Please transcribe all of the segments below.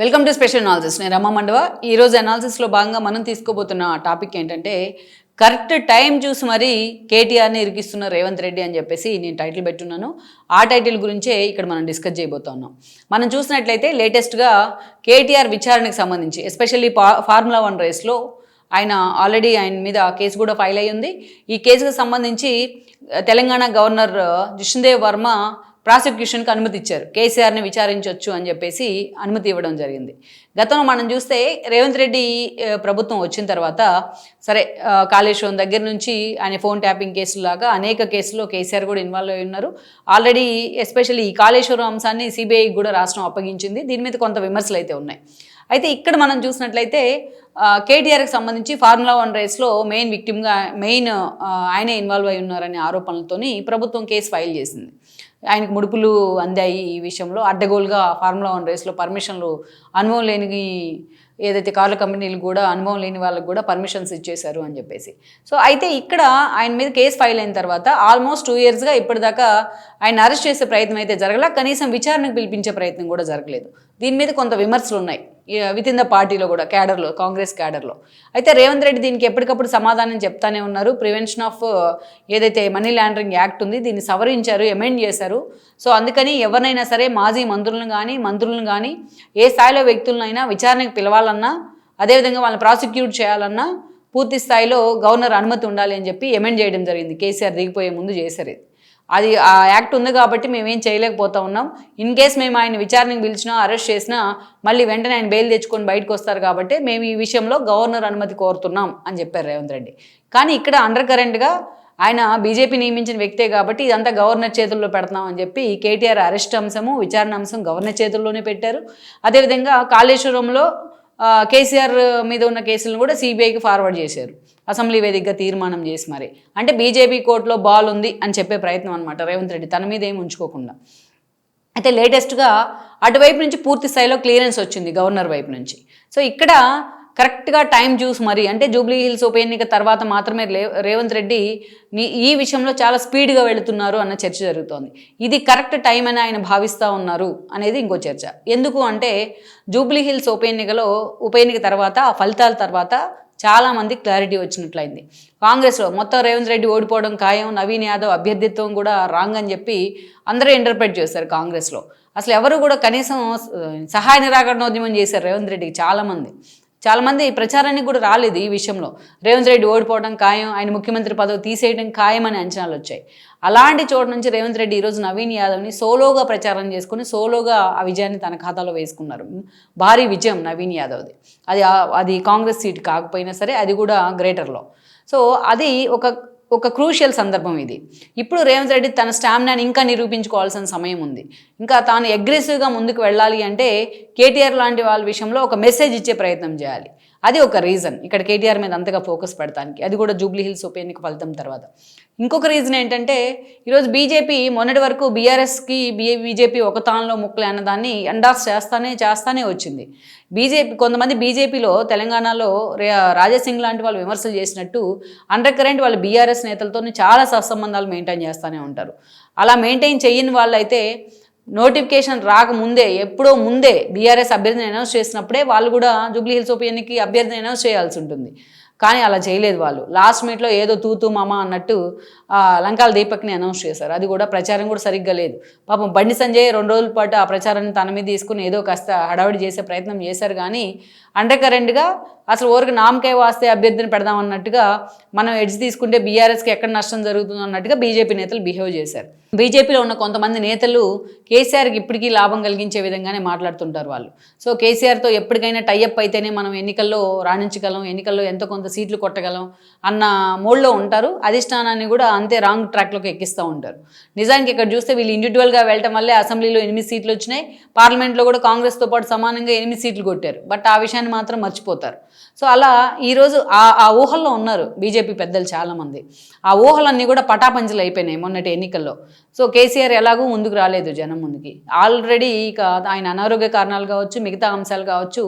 Welcome to special analysis నేను రమ్మ మండవ. ఈరోజు అనాలిసిస్లో భాగంగా మనం తీసుకోబోతున్న టాపిక్ ఏంటంటే కరెక్ట్ టైం చూసి మరీ కేటీఆర్ని ఇరికిస్తున్న రేవంత్ రెడ్డి అని చెప్పేసి నేను టైటిల్ పెట్టున్నాను. ఆ టైటిల్ గురించే ఇక్కడ మనం డిస్కస్ చేయబోతున్నాం. మనం చూసినట్లయితే లేటెస్ట్గా కేటీఆర్ విచారణకు సంబంధించి ఎస్పెషల్లీ ఫార్ములా వన్ రేస్లో ఆయన ఆల్రెడీ ఆయన మీద కేసు కూడా ఫైల్ అయ్యి ఉంది ఈ కేసుకు సంబంధించి తెలంగాణ గవర్నర్ జిష్ణుదేవ్ వర్మ ప్రాసిక్యూషన్కి అనుమతి ఇచ్చారు. కేసీఆర్ని విచారించవచ్చు అని చెప్పేసి అనుమతి ఇవ్వడం జరిగింది. గతంలో మనం చూస్తే రేవంత్ రెడ్డి ప్రభుత్వం వచ్చిన తర్వాత సరే కాళేశ్వరం దగ్గర నుంచి ఆయన ఫోన్ ట్యాపింగ్ కేసులాగా అనేక కేసుల్లో కేసీఆర్ కూడా ఇన్వాల్వ్ అయి ఉన్నారు. ఆల్రెడీ ఎస్పెషల్లీ ఈ కాళేశ్వరం అంశాన్ని సిబిఐకి కూడా రాష్ట్రం అప్పగించింది. దీని మీద కొంత విమర్శలు అయితే ఉన్నాయి. అయితే ఇక్కడ మనం చూసినట్లయితే కేటీఆర్కి సంబంధించి ఫార్ములా వన్ రేస్లో మెయిన్ విక్టిమ్గా మెయిన్ ఆయనే ఇన్వాల్వ్ అయి ఉన్నారనే ఆరోపణలతోని ప్రభుత్వం కేసు ఫైల్ చేసింది. ఆయనకు ముడుపులు అందాయి ఈ విషయంలో. అడ్డగోలుగా ఫార్ములా వన్ రేస్లో పర్మిషన్లు అనుభవం లేని ఏదైతే కార్ల కంపెనీలు కూడా అనుభవం లేని వాళ్ళకి కూడా పర్మిషన్స్ ఇచ్చేశారు అని చెప్పేసి. సో అయితే ఇక్కడ ఆయన మీద కేసు ఫైల్ అయిన తర్వాత ఆల్మోస్ట్ టూ ఇయర్స్గా ఇప్పటిదాకా ఆయన అరెస్ట్ చేసే ప్రయత్నం అయితే జరగల. కనీసం విచారణకు పిలిపించే ప్రయత్నం కూడా జరగలేదు. దీని మీద కొంత విమర్శలు ఉన్నాయి విత్ ఇన్ ద పార్టీలో కూడా క్యాడర్లో కాంగ్రెస్ క్యాడర్లో. అయితే రేవంత్ రెడ్డి దీనికి ఎప్పటికప్పుడు సమాధానం చెప్తానే ఉన్నారు. ప్రివెన్షన్ ఆఫ్ ఏదైతే మనీ లాండరింగ్ యాక్ట్ ఉంది దీన్ని సవరించారు అమెండ్ చేశారు. సో అందుకని ఎవరినైనా సరే మాజీ మంత్రులను కానీ మంత్రులను కానీ ఏ స్థాయిలో వ్యక్తులనైనా విచారణకు పిలవాలన్నా అదేవిధంగా వాళ్ళని ప్రాసిక్యూట్ చేయాలన్నా పూర్తి స్థాయిలో గవర్నర్ అనుమతి ఉండాలి అని చెప్పి ఎమెండ్ చేయడం జరిగింది. కేసీఆర్ దిగిపోయే ముందు చేశారు ఇది. అది ఆ యాక్ట్ ఉంది కాబట్టి మేమేం చేయలేకపోతా ఉన్నాం. ఇన్ కేస్ మేము ఆయన విచారణకు పిలిచినా అరెస్ట్ చేసినా మళ్ళీ వెంటనే ఆయన బెయిల్ తెచ్చుకొని బయటకు వస్తారు కాబట్టి మేము ఈ విషయంలో గవర్నర్ అనుమతి కోరుతున్నాం అని చెప్పారు రేవంత్ రెడ్డి. కానీ ఇక్కడ అండర్ కరెంట్గా ఆయన బీజేపీ నియమించిన వ్యక్తే కాబట్టి ఇదంతా గవర్నర్ చేతుల్లో పెడతాం అని చెప్పి కేటీఆర్ అరెస్ట్ అంశము విచారణ అంశం గవర్నర్ చేతుల్లోనే పెట్టారు. అదేవిధంగా కాళేశ్వరంలో కేసీఆర్ మీద ఉన్న కేసులను కూడా సిబిఐకి ఫార్వర్డ్ చేశారు. అసెంబ్లీ వేదికగా తీర్మానం చేసి మరి. అంటే బీజేపీ కోర్టులో బాల్ ఉంది అని చెప్పే ప్రయత్నం అనమాట రేవంత్ రెడ్డి. తన మీద ఏం ఉంచుకోకుండా. అయితే లేటెస్ట్గా అటువైపు నుంచి పూర్తి స్థాయిలో క్లియరెన్స్ వచ్చింది గవర్నర్ వైపు నుంచి. సో ఇక్కడ కరెక్ట్గా టైం చూసి మరి అంటే జూబ్లీ హిల్స్ ఉప ఎన్నిక తర్వాత మాత్రమే రే- రేవంత్ రెడ్డి ఈ విషయంలో చాలా స్పీడ్గా వెళుతున్నారు అన్న చర్చ జరుగుతోంది. ఇది కరెక్ట్ టైం అని ఆయన భావిస్తూ ఉన్నారు అనేది ఇంకో చర్చ. ఎందుకు అంటే జూబ్లీ హిల్స్ ఉప ఎన్నికలో ఉప ఎన్నిక తర్వాత ఆ ఫలితాల తర్వాత చాలామంది క్లారిటీ వచ్చినట్లయింది. కాంగ్రెస్లో మొత్తం రేవంత్ రెడ్డి ఓడిపోవడం ఖాయం నవీన్ యాదవ్ అభ్యర్థిత్వం కూడా రాంగ్ అని చెప్పి అందరూ ఇంటర్ప్రెట్ చేశారు కాంగ్రెస్లో. అసలు ఎవరు కూడా కనీసం సహాయ సహాయ నిరాకరణోద్యమం చేశారు రేవంత్ రెడ్డికి చాలామంది. చాలామంది ప్రచారానికి కూడా రాలేదు ఈ విషయంలో. రేవంత్ రెడ్డి ఓడిపోవడం ఖాయం ఆయన ముఖ్యమంత్రి పదవి తీసేయడం ఖాయం అనే అంచనాలు వచ్చాయి. అలాంటి చోట నుంచి రేవంత్ రెడ్డి ఈరోజు నవీన్ యాదవ్ని సోలోగా ప్రచారం చేసుకుని సోలోగా ఆ విజయాన్ని తన ఖాతాలో వేసుకున్నారు. భారీ విజయం నవీన్ యాదవ్ది. అది అది కాంగ్రెస్ సీట్ కాకపోయినా సరే అది కూడా గ్రేటర్లో. సో అది ఒక ఒక క్రూషియల్ సందర్భం ఇది. ఇప్పుడు రేవంత్ రెడ్డి తన స్టామినాని ఇంకా నిరూపించుకోవాల్సిన సమయం ఉంది. ఇంకా తాను అగ్రెసివ్గా ముందుకు వెళ్ళాలి అంటే కేటీఆర్ లాంటి వాళ్ళ విషయంలో ఒక మెసేజ్ ఇచ్చే ప్రయత్నం చేయాలి. అది ఒక రీజన్ ఇక్కడ కేటీఆర్ మీద అంతగా ఫోకస్ పెడతానికి. అది కూడా జూబ్లీ హిల్స్ ఉప ఎన్నిక ఫలితం తర్వాత. ఇంకొక రీజన్ ఏంటంటే ఈరోజు బీజేపీ మొన్నటి వరకు బీఆర్ఎస్కి బీ బీజేపీ ఒక తానులో ముక్కలే అన్నదాన్ని ఎండార్స్ చేస్తానే చేస్తానే వచ్చింది. బీజేపీ కొంతమంది బీజేపీలో తెలంగాణలో రే- రాజాసింగ్ లాంటి వాళ్ళు విమర్శలు చేసినట్టు అండర్ కరెంట్ వాళ్ళు బీఆర్ఎస్ నేతలతో చాలా సత్సంబంధాలు మెయింటైన్ చేస్తూనే ఉంటారు. అలా మెయింటైన్ చేయని వాళ్ళైతే నోటిఫికేషన్ రాకముందే ఎప్పుడో ముందే బీఆర్ఎస్ అభ్యర్థిని అనౌన్స్ చేసినప్పుడే వాళ్ళు కూడా జూబ్లీ హిల్స్ ఉప ఎన్నికకి అభ్యర్థిని అనౌన్స్ చేయాల్సి ఉంటుంది. కానీ అలా చేయలేదు వాళ్ళు. లాస్ట్ మీట్లో ఏదో తూతు మామ అన్నట్టు లంకాల దీపక్ని అనౌన్స్ చేశారు. అది కూడా ప్రచారం కూడా సరిగ్గా లేదు. పాపం బండి సంజయ్ రెండు రోజుల పాటు ఆ ప్రచారాన్ని తన మీద తీసుకుని ఏదో కాస్త హడావిడి చేసే ప్రయత్నం చేశారు కానీ అండర్ కరెంట్గా అసలు ఊరికి నామకే వాస్తే అభ్యర్థిని పెడదాం అన్నట్టుగా మనం ఎడ్జ్ తీసుకుంటే బీఆర్ఎస్కి ఎక్కడ నష్టం జరుగుతుందో అన్నట్టుగా బీజేపీ నేతలు బిహేవ్ చేశారు. బీజేపీలో ఉన్న కొంతమంది నేతలు కేసీఆర్కి ఇప్పటికీ లాభం కలిగించే విధంగానే మాట్లాడుతుంటారు వాళ్ళు. సో కేసీఆర్తో ఎప్పటికైనా టైఅప్ అయితేనే మనం ఎన్నికల్లో రాణించగలం ఎన్నికల్లో ఎంతో కొంత సీట్లు కొట్టగలం అన్న మోడ్లో ఉంటారు. అధిష్టానాన్ని కూడా అంతే రాంగ్ ట్రాక్లోకి ఎక్కిస్తూ ఉంటారు. నిజానికి ఇక్కడ చూస్తే వీళ్ళు ఇండివిజువల్గా వెళ్ళటం వల్లే అసెంబ్లీలో ఎనిమిది సీట్లు వచ్చినాయి. పార్లమెంట్లో కూడా కాంగ్రెస్తో పాటు సమానంగా ఎనిమిది సీట్లు కొట్టారు. బట్ ఆ విషయం విషయాన్ని మాత్రం మర్చిపోతారు. సో అలా ఈరోజు ఆ ఆ ఊహల్లో ఉన్నారు బీజేపీ పెద్దలు చాలామంది. ఆ ఊహలన్నీ కూడా పటాపంచలు అయిపోయినాయి మొన్నటి ఎన్నికల్లో. సో కేసీఆర్ ఎలాగూ ముందుకు రాలేదు జనం ముందుకి. ఆల్రెడీ ఇక ఆయన అనారోగ్య కారణాలు కావచ్చు మిగతా అంశాలు కావచ్చు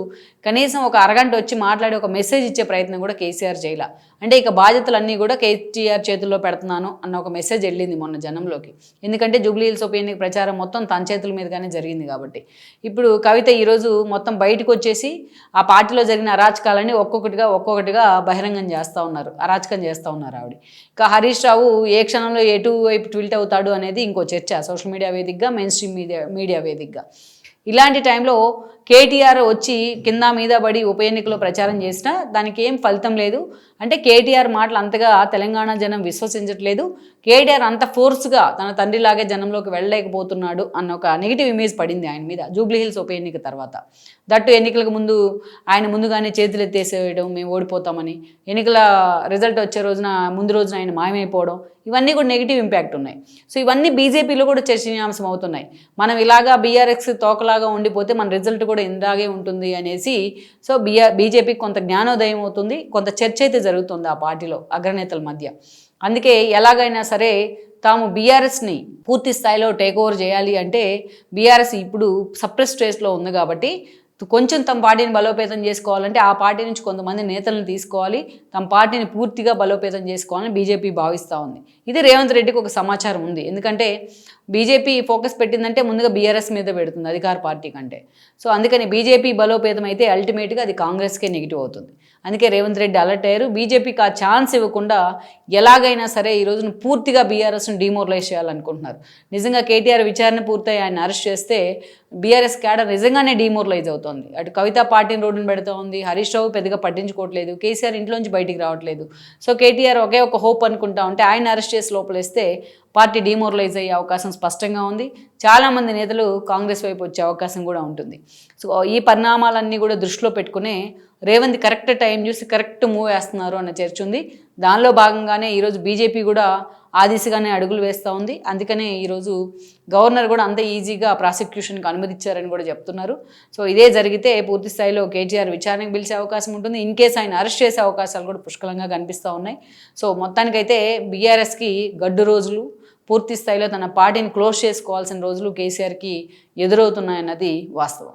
కనీసం ఒక అరగంట వచ్చి మాట్లాడి ఒక మెసేజ్ ఇచ్చే ప్రయత్నం కూడా కేసీఆర్ చేయాల. అంటే ఇక బాధ్యతలన్నీ కూడా కేసీఆర్ చేతుల్లో పెడుతున్నాను అన్న ఒక మెసేజ్ వెళ్ళింది మొన్న జనంలోకి. ఎందుకంటే జూబ్లీ హిల్స్ ఉప ఎన్నిక ప్రచారం మొత్తం తన చేతుల మీదుగానే జరిగింది కాబట్టి. ఇప్పుడు కవిత ఈరోజు మొత్తం బయటకు వచ్చేసి ఆ ఆ పార్టీలో జరిగిన అరాచకాలన్నీ ఒక్కొక్కటిగా ఒక్కొక్కటిగా బహిరంగం చేస్తూ ఉన్నారు అరాచకం చేస్తూ ఉన్నారు ఆవిడ. ఇక హరీష్ రావు ఏ క్షణంలో ఎటు వైపు ట్విల్ట్ అవుతాడు అనేది ఇంకో చర్చ సోషల్ మీడియా వేదికగా మెయిన్ స్ట్రీమ్ మీడియా మీడియా వేదికగా. ఇలాంటి టైంలో కేటీఆర్ వచ్చి కింద మీద పడి ఉప ఎన్నికలో ప్రచారం చేసినా దానికి ఏం ఫలితం లేదు. అంటే కేటీఆర్ మాటలు అంతగా తెలంగాణ జనం విశ్వసించట్లేదు. కేటీఆర్ అంత ఫోర్స్గా తన తండ్రిలాగే జనంలోకి వెళ్ళలేకపోతున్నాడు అన్న ఒక నెగిటివ్ ఇమేజ్ పడింది ఆయన మీద జూబ్లీ హిల్స్ ఉప ఎన్నిక తర్వాత. దట్టు ఎన్నికలకు ముందు ఆయన ముందుగానే చేతులు ఎత్తేసేయడం మేము ఓడిపోతామని ఎన్నికల రిజల్ట్ వచ్చే రోజున ముందు రోజున ఆయన మాయమైపోవడం ఇవన్నీ కూడా నెగిటివ్ ఇంపాక్ట్ ఉన్నాయి. సో ఇవన్నీ బీజేపీలో కూడా చర్చనీయాంశం అవుతున్నాయి. మనం ఇలాగా బీఆర్ఎక్స్ తోకలాగా ఉండిపోతే మన రిజల్ట్ కూడా ఇందాగే ఉంటుంది అనేసి సో బీఆర్ బీజేపీకి కొంత జ్ఞానోదయం అవుతుంది కొంత చర్చ అయితే జరుగుతుంది ఆ పార్టీలో అగ్రనేతల మధ్య. అందుకే ఎలాగైనా సరే తాము బీఆర్ఎస్ని పూర్తి స్థాయిలో టేక్ ఓవర్ చేయాలి అంటే బీఆర్ఎస్ ఇప్పుడు సప్రెస్ స్టేజ్లో ఉంది కాబట్టి కొంచెం తమ పార్టీని బలోపేతం చేసుకోవాలంటే ఆ పార్టీ నుంచి కొంతమంది నేతలను తీసుకోవాలి. తమ పార్టీని పూర్తిగా బలోపేతం చేసుకోవాలని బీజేపీ భావిస్తూ ఉంది. ఇది రేవంత్ రెడ్డికి ఒక సమాచారం ఉంది. ఎందుకంటే బీజేపీ ఫోకస్ పెట్టిందంటే ముందుగా బీఆర్ఎస్ మీద పెడుతుంది అధికార పార్టీ కంటే. సో అందుకని బీజేపీ బలోపేతం అయితే అల్టిమేట్గా అది కాంగ్రెస్కే నెగిటివ్ అవుతుంది. అందుకే రేవంత్ రెడ్డి అలర్ట్ అయ్యారు. బీజేపీకి ఆ ఛాన్స్ ఇవ్వకుండా ఎలాగైనా సరే ఈ రోజున పూర్తిగా బీఆర్ఎస్ను డిమోరలైజ్ చేయాలనుకుంటున్నారు. నిజంగా కేటీఆర్ విచారణ పూర్తయి ఆయన అరెస్ట్ చేస్తే బీఆర్ఎస్ క్యాడర్ నిజంగానే డిమోరలైజ్ అవుతుంది. అటు కవిత పార్టీని రోడ్డును పెడుతూ ఉంది హరీష్ రావు పెద్దగా పట్టించుకోవట్లేదు కేసీఆర్ ఇంట్లోంచి బయటికి రావట్లేదు. సో కేటీఆర్ ఒకే ఒక హోప్ అనుకుంటా ఉంటే ఆయన అరెస్ట్ చేసి లోపలేస్తే పార్టీ డిమోరలైజ్ అయ్యే అవకాశం స్పష్టంగా ఉంది. చాలామంది నేతలు కాంగ్రెస్ వైపు వచ్చే అవకాశం కూడా ఉంటుంది. సో ఈ పరిణామాలన్నీ కూడా దృష్టిలో పెట్టుకునే రేవంత్ కరెక్ట్ టైం చూసి కరెక్ట్ మూవ్ వేస్తున్నారు అన్న చర్చ ఉంది. దానిలో భాగంగానే ఈరోజు బీజేపీ కూడా ఆ దిశగానే అడుగులు వేస్తూ ఉంది. అందుకనే ఈరోజు గవర్నర్ కూడా అంత ఈజీగా ప్రాసిక్యూషన్కి అనుమతిచ్చారని కూడా చెప్తున్నారు. సో ఇదే జరిగితే పూర్తి స్థాయిలో కేటీఆర్ విచారణకు పిలిచే అవకాశం ఉంటుంది. ఇన్ కేసు ఆయన అరెస్ట్ చేసే అవకాశాలు కూడా పుష్కలంగా కనిపిస్తూ ఉన్నాయి. సో మొత్తానికైతే బీఆర్ఎస్కి గడ్డు రోజులు పూర్తి స్థాయిలో తన పార్టీని క్లోజ్ చేసుకోవాల్సిన రోజులు కేసీఆర్కి ఎదురవుతున్నాయన్నది వాస్తవం.